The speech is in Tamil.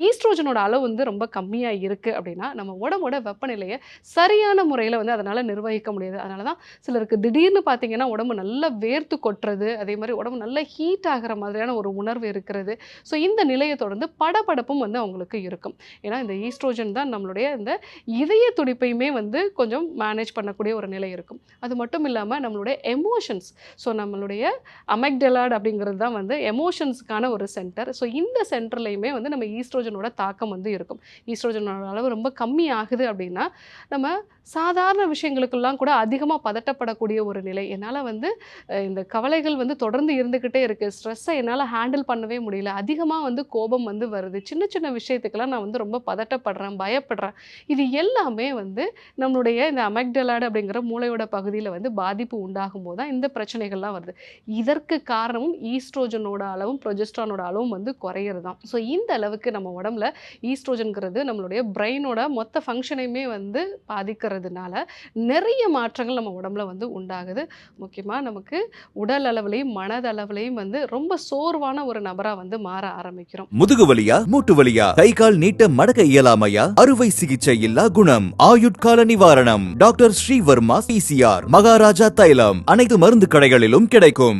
ஈஸ்ட்ரோஜனோட அளவு வந்து ரொம்ப கம்மியாக இருக்குது அப்படின்னா நம்ம உடம்போட வெப்பநிலையை சரியான முறையில் வந்து அதனால் நிர்வகிக்க முடியாது. அதனால தான் சிலருக்கு திடீர்னு பார்த்தீங்கன்னா உடம்பு நல்லா வேர்த்து கொட்டுறது அதே மாதிரி உடம்பு நல்லா ஹீட் ஆகிற மாதிரியான ஒரு உணர்வு இருக்கிறது. ஸோ இந்த நிலையை தொடர்ந்து படபடப்பும் வந்து அவங்களுக்கு இருக்கும். ஏன்னா இந்த ஈஸ்ட்ரோஜன் தான் நம்மளுடைய இந்த இதய துடிப்பையுமே வந்து கொஞ்சம் மேனேஜ் பண்ணக்கூடிய ஒரு நிலை இருக்கும். அது மட்டும் இல்லாமல் நம்மளுடைய எமோஷன்ஸ் ஸோ நம்மளுடைய அமெக்டெலாட் அப்படிங்கிறது தான் வந்து எமோஷன்ஸுக்கான ஒரு சென்டர் ஸோ இந்த சென்டர்லையுமே வந்து நம்ம ஈஸ்ட்ரோஜனோட தாக்கம் வந்து இருக்கும். ஈஸ்ட்ரோஜனோட அளவு ரொம்ப கம்மி ஆகுது அப்படின்னா நம்ம சாதாரண விஷயங்களுக்கெல்லாம் கூட அதிகமாக பதட்டப்படக்கூடிய ஒரு நிலை. என்னால் வந்து இந்த கவலைகள் வந்து தொடர்ந்து இருந்துக்கிட்டே இருக்குது ஸ்ட்ரெஸ்ஸை என்னால் ஹேண்டில் பண்ணவே முடியல. அதிகமாக வந்து கோபம் வந்து வருது. சின்ன சின்ன விஷயத்துக்கெல்லாம் நான் வந்து ரொம்ப பதட்டப்படுறேன் பயப்படுறேன். இது எல்லாமே வந்து நம்மளுடைய இந்த அமெக்டலாடு அப்படிங்கிற மூளையோட பகுதியில் வந்து பாதிப்பு உண்டாகும் போது தான் இந்த பிரச்சனைகள்லாம் வருது. இதற்கு காரணமும் ஈஸ்ட்ரோஜனோட அளவும் ப்ரொஜெஸ்ட்ரானோட அளவும் வந்து குறையிறது தான் ஸோ இந்த அளவுக்கு நம்ம உடம்புல ஈஸ்ட்ரோஜன்கிறது நம்மளுடைய பிரெயினோட மொத்த ஃபங்க்ஷனையுமே வந்து பாதிக்கிறதுனால நிறைய மாற்றங்கள் நம்ம உடம்புல வந்து உண்டாகுது. முக்கியமாக நமக்கு உடல் அளவுலையும் மனதளவுலையும் வந்து ரொம்ப சோர்வான ஒரு நபராக வந்து மாற ஆரம்பிக்கிறோம். முதுகு வலியா மூட்டு வலியா கை கால் நீட்ட மடக்க இயலாமையா? அறுவை சிகிச்சை இல்லா குணம். ஆயுட்கால நிவாரணம். டாக்டர் ஸ்ரீவர்மா பிசிஆர் மகாராஜா தைலம். அனைத்து மருந்து கடைகளிலும் கிடைக்கும்.